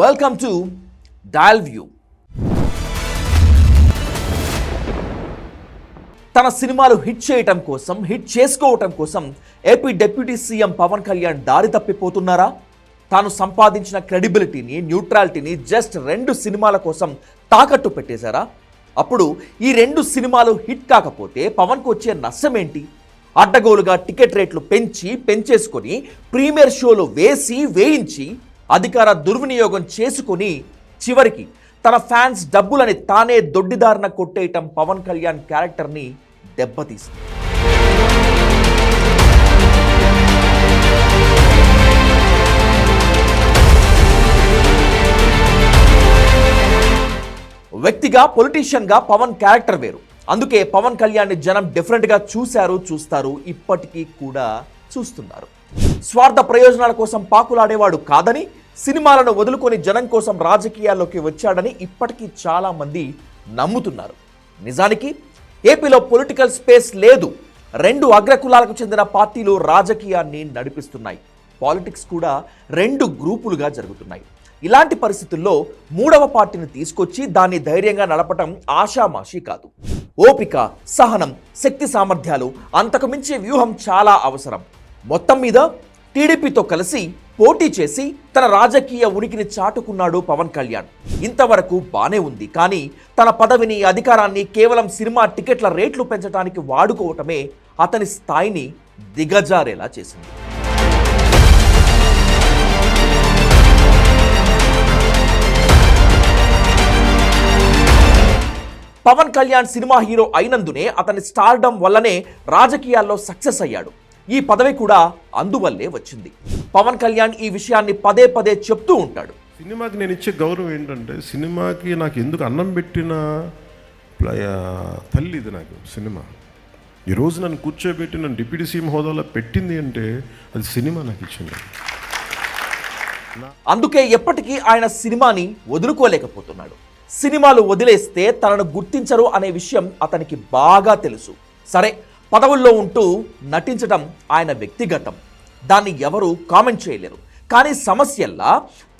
Welcome to dial view తన సినిమాలు hit చేయటం కోసం హిట్ చేసుకోవటం కోసం AP deputy CM Pavan Kalyan దారి తప్పిపోతున్నారా? తాను సంపాదించిన క్రెడిబిలిటీని న్యూట్రాలిటీని జస్ట్ రెండు సినిమాల కోసం తాకట్టు పెట్టేశారా? అప్పుడు ఈ రెండు సినిమాలు హిట్ కాకపోతే పవన్కు వచ్చే నష్టం ఏంటి? అడ్డగోలుగా టికెట్ రేట్లు పెంచి పెంచేసుకొని ప్రీమియర్ షోలు వేసి వేయించి అధికార దుర్వినియోగం చేసుకొని చివరికి తన ఫ్యాన్స్ డబ్బులని తానే దొడ్డిదారిన కొట్టేయటం పవన్ కళ్యాణ్ క్యారెక్టర్ని దెబ్బతీస్తుంది వ్యక్తిగా పొలిటీషియన్గా పవన్ క్యారెక్టర్ వేరు. అందుకే పవన్ కళ్యాణ్ని జనం డిఫరెంట్గా చూశారు చూస్తారు ఇప్పటికీ కూడా చూస్తున్నారు. స్వార్థ ప్రయోజనాల కోసం పాకులాడేవాడు కాదని సినిమాలను వదులుకొని జనం కోసం రాజకీయాల్లోకి వచ్చాడని ఇప్పటికీ చాలామంది నమ్ముతున్నారు. నిజానికి ఏపీలో పొలిటికల్ స్పేస్ లేదు. రెండు అగ్రకులాలకు చెందిన పార్టీలు రాజకీయాన్ని నడిపిస్తున్నాయి. పాలిటిక్స్ కూడా రెండు గ్రూపులుగా జరుగుతున్నాయి. ఇలాంటి పరిస్థితుల్లో మూడవ పార్టీని తీసుకొచ్చి దాన్ని ధైర్యంగా నడపటం ఆషామాషి కాదు. ఓపిక సహనం శక్తి సామర్థ్యాలు అంతకుమించే వ్యూహం చాలా అవసరం. మొత్తం మీద టీడీపీతో కలిసి పోటీ చేసి తన రాజకీయ ఉనికిని చాటుకున్నాడు పవన్ కళ్యాణ్. ఇంతవరకు బానే ఉంది. కానీ తన పదవిని అధికారాన్ని కేవలం సినిమా టికెట్ల రేట్లు పెంచడానికి వాడుకోవటమే అతని స్థాయిని దిగజారేలా చేసింది. పవన్ కళ్యాణ్ సినిమా హీరో అయినందునే అతని స్టార్డమ్ వల్లనే రాజకీయాల్లో సక్సెస్ అయ్యాడు. ఈ పదవి కూడా అందువల్లే వచ్చింది. పవన్ కళ్యాణ్ ఈ విషయాన్ని పదే పదే చెప్తూ ఉంటాడు. సినిమాకి నేను ఇచ్చే గౌరవం ఏంటంటే సినిమాకి నాకు ఎందుకు అన్నం పెట్టిన తల్లి ఇది నాకు సినిమా. ఈరోజు నన్ను కూర్చోబెట్టి నన్ను డిప్యూటీ సీఎం హోదాలో పెట్టింది అంటే అది సినిమా నాకు ఇచ్చింది. అందుకే ఎప్పటికీ ఆయన సినిమాని వదులుకోలేకపోతున్నాడు. సినిమాలు వదిలేస్తే తనను గుర్తించరు అనే విషయం అతనికి బాగా తెలుసు. సరే పదవుల్లో ఉంటూ నటించడం ఆయన వ్యక్తిగతం. దాన్ని ఎవరు కామెంట్ చేయలేరు. కానీ సమస్యల్లా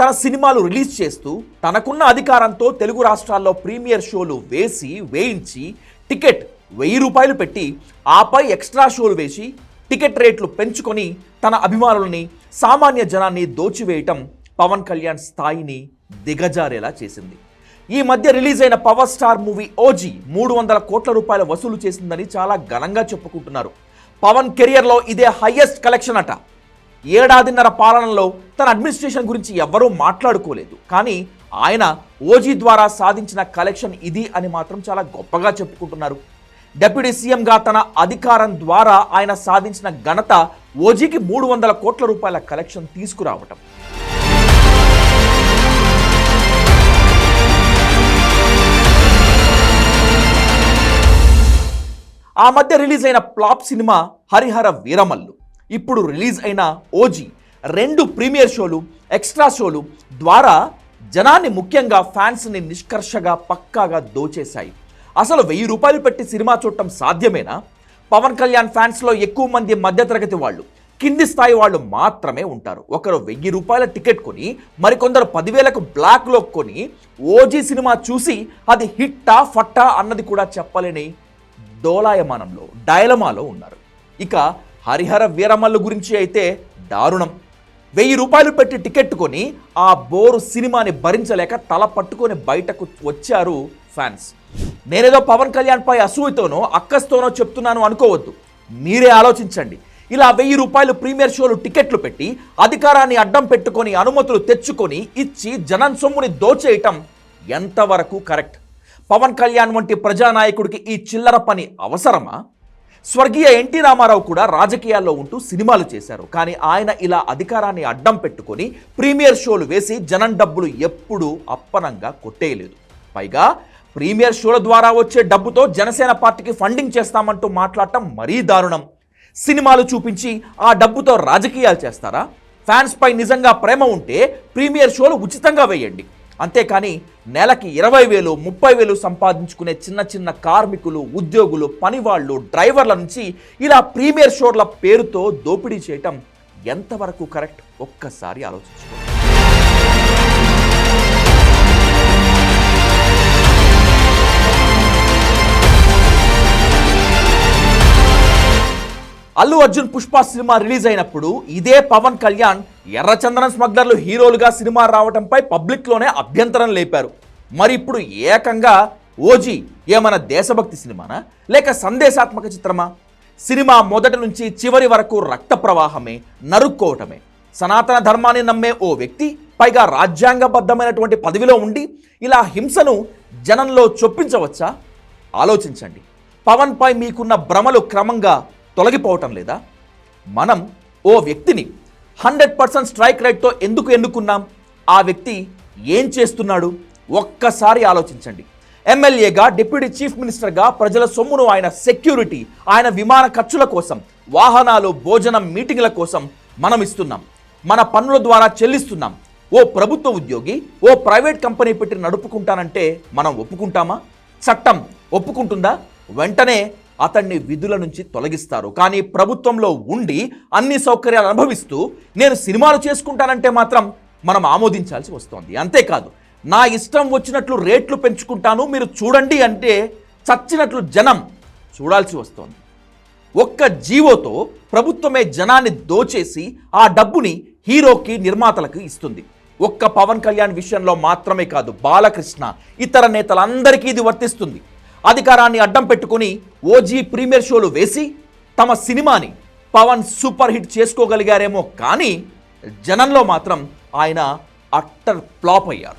తన సినిమాలు రిలీజ్ చేస్తూ తనకున్న అధికారంతో తెలుగు రాష్ట్రాల్లో ప్రీమియర్ షోలు వేసి వేయించి టికెట్ వెయ్యి రూపాయలు పెట్టి ఆపై ఎక్స్ట్రా షోలు వేసి టికెట్ రేట్లు పెంచుకొని తన అభిమానులని సామాన్య జనాన్ని దోచివేయటం పవన్ కళ్యాణ్ స్థాయిని దిగజారేలా చేసింది. ఈ మధ్య రిలీజ్ అయిన పవర్ స్టార్ మూవీ ఓజీ మూడు వందల కోట్ల రూపాయల వసూలు చేసిందని చాలా ఘనంగా చెప్పుకుంటున్నారు. పవన్ కెరియర్లో ఇదే హయ్యెస్ట్ కలెక్షన్ అట. ఏడాదిన్నర పాలనలో తన అడ్మినిస్ట్రేషన్ గురించి ఎవ్వరూ మాట్లాడుకోలేదు. కానీ ఆయన ఓజీ ద్వారా సాధించిన కలెక్షన్ ఇది అని మాత్రం చాలా గొప్పగా చెప్పుకుంటున్నారు. డిప్యూటీ సీఎంగా తన అధికారం ద్వారా ఆయన సాధించిన ఘనత ఓజీకి మూడు వందల కోట్ల రూపాయల కలెక్షన్ తీసుకురావటం. ఆ మధ్య రిలీజ్ అయిన ఫ్లాప్ సినిమా హరిహర వీరమల్లు. ఇప్పుడు రిలీజ్ అయిన ఓజీ రెండు ప్రీమియర్ షోలు ఎక్స్ట్రా షోలు ద్వారా జనాన్ని ముఖ్యంగా ఫ్యాన్స్ని నిష్కర్షగా పక్కాగా దోచేశాయి. అసలు వెయ్యి రూపాయలు పెట్టి సినిమా చూడటం సాధ్యమేనా? పవన్ కళ్యాణ్ ఫ్యాన్స్లో ఎక్కువ మంది మధ్యతరగతి వాళ్ళు కింది స్థాయి వాళ్ళు మాత్రమే ఉంటారు. ఒకరు వెయ్యి రూపాయల టికెట్ కొని మరికొందరు పదివేలకు బ్లాక్లో కొని ఓజీ సినిమా చూసి అది హిట్టా ఫట్టా అన్నది కూడా చెప్పలేని డోలాయమానంలో డైలమాలో ఉన్నారు. ఇక హరిహర వీరమల్లు గురించి అయితే దారుణం. వెయ్యి రూపాయలు పెట్టి టికెట్ కొని ఆ బోరు సినిమాని భరించలేక తల పట్టుకొని బయటకు వచ్చారు ఫ్యాన్స్. నేనేదో పవన్ కళ్యాణ్ పై అసూయతోనో అక్కస్తోనో చెప్తున్నాను అనుకోవద్దు. మీరే ఆలోచించండి. ఇలా వెయ్యి రూపాయలు ప్రీమియర్ షోలు టికెట్లు పెట్టి అధికారాన్ని అడ్డం పెట్టుకొని అనుమతులు తెచ్చుకొని ఇచ్చి జనం సొమ్ముని దోచేయటం ఎంతవరకు కరెక్ట్? పవన్ కళ్యాణ్ వంటి ప్రజానాయకుడికి ఈ చిల్లర పని అవసరమా? స్వర్గీయ ఎన్టీ రామారావు కూడా రాజకీయాల్లో ఉంటూ సినిమాలు చేశారు. కానీ ఆయన ఇలా అధికారాన్ని అడ్డం పెట్టుకొని ప్రీమియర్ షోలు వేసి జనం డబ్బులు ఎప్పుడూ అప్పనంగా కొట్టేయలేదు. పైగా ప్రీమియర్ షోల ద్వారా వచ్చే డబ్బుతో జనసేన పార్టీకి ఫండింగ్ చేస్తామంటూ మాట్లాడటం మరీ దారుణం. సినిమాలు చూపించి ఆ డబ్బుతో రాజకీయాలు చేస్తారా? ఫ్యాన్స్ పై నిజంగా ప్రేమ ఉంటే ప్రీమియర్ షోలు ఉచితంగా వేయండి. అంతేకాని నెలకి ఇరవై వేలు ముప్పై వేలు సంపాదించుకునే చిన్న చిన్న కార్మికులు ఉద్యోగులు పనివాళ్ళు డ్రైవర్ల నుంచి ఇలా ప్రీమియర్ షోర్ల పేరుతో దోపిడీ చేయటం ఎంతవరకు కరెక్ట్? ఒక్కసారి ఆలోచించుకోండి. అల్లు అర్జున్ పుష్ప సినిమా రిలీజ్ అయినప్పుడు ఇదే పవన్ కళ్యాణ్ ఎర్రచందనం స్మగ్లర్లు హీరోలుగా సినిమా రావడంపై పబ్లిక్లోనే అభ్యంతరం లేపారు. మరి ఇప్పుడు ఏకంగా ఓజీ ఏమైనా దేశభక్తి సినిమానా? లేక సందేశాత్మక చిత్రమా? సినిమా మొదటి నుంచి చివరి వరకు రక్త ప్రవాహమే నరుక్కోవటమే. సనాతన ధర్మాన్ని నమ్మే ఓ వ్యక్తి పైగా రాజ్యాంగబద్ధమైనటువంటి పదవిలో ఉండి ఇలా హింసను జనంలో చొప్పించవచ్చా? ఆలోచించండి. పవన్పై మీకున్న భ్రమలు క్రమంగా తొలగిపోవటం లేదా? మనం ఓ వ్యక్తిని హండ్రెడ్ పర్సెంట్ స్ట్రైక్ రేట్తో ఎందుకు ఎన్నుకున్నాం? ఆ వ్యక్తి ఏం చేస్తున్నాడు? ఒక్కసారి ఆలోచించండి. ఎమ్మెల్యేగా డిప్యూటీ చీఫ్ మినిస్టర్గా ప్రజల సొమ్మును ఆయన సెక్యూరిటీ ఆయన విమాన ఖర్చుల కోసం వాహనాలు భోజనం మీటింగ్ల కోసం మనం ఇస్తున్నాం. మన పన్నుల ద్వారా చెల్లిస్తున్నాం. ఓ ప్రభుత్వ ఉద్యోగి ఓ ప్రైవేట్ కంపెనీ పెట్టి నడుపుకుంటానంటే మనం ఒప్పుకుంటామా? చట్టం ఒప్పుకుంటుందా? వెంటనే అతన్ని విధుల నుంచి తొలగిస్తారు. కానీ ప్రభుత్వంలో ఉండి అన్ని సౌకర్యాలు అనుభవిస్తూ నేను సినిమాలు చేసుకుంటానంటే మాత్రం మనం ఆమోదించాల్సి వస్తోంది. అంతేకాదు నా ఇష్టం వచ్చినట్లు రేట్లు పెంచుకుంటాను మీరు చూడండి అంటే చచ్చినట్లు జనం చూడాల్సి వస్తోంది. ఒక్క జీవోతో ప్రభుత్వమే జనాన్ని దోచేసి ఆ డబ్బుని హీరోకి నిర్మాతలకు ఇస్తుంది. ఒక్క పవన్ కళ్యాణ్ విషయంలో మాత్రమే కాదు బాలకృష్ణ ఇతర నేతలందరికీ ఇది వర్తిస్తుంది. అధికారాన్ని అడ్డం పెట్టుకుని ఓజీ ప్రీమియర్ షోలు వేసి తమ సినిమాని పవన్ సూపర్ హిట్ చేసుకోగలిగారేమో కానీ జనంలో మాత్రం ఆయన అట్టర్ ఫ్లాప్ అయ్యారు.